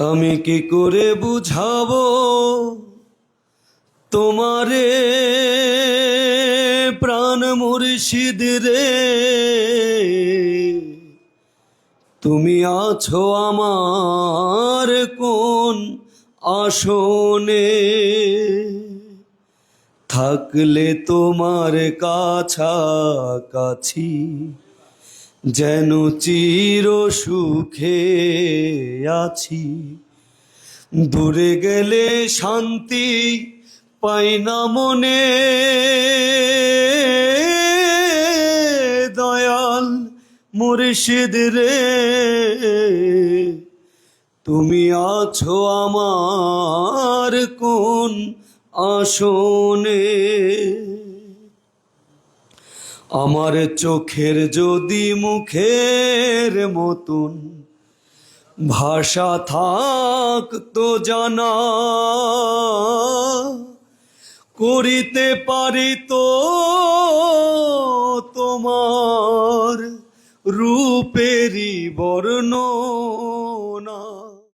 আমি কি করে বুঝাবো তোমারে? প্রাণ মুর্শিদ রে। তুমি আছো আমার কোন আসনে। থাকলে তোমার কাছাকাছি যেন চির সুখে আছি। দূরে গেলে শান্তি পাই না মনে। দয়াল মুর্শিদ রে, তুমি আছো আমার কোন আসনে। আমার চোখের যদি মুখের মতন ভাষা থাক তো জানা, করিতে পারি তো তোমার রূপেরই বর্ণনা।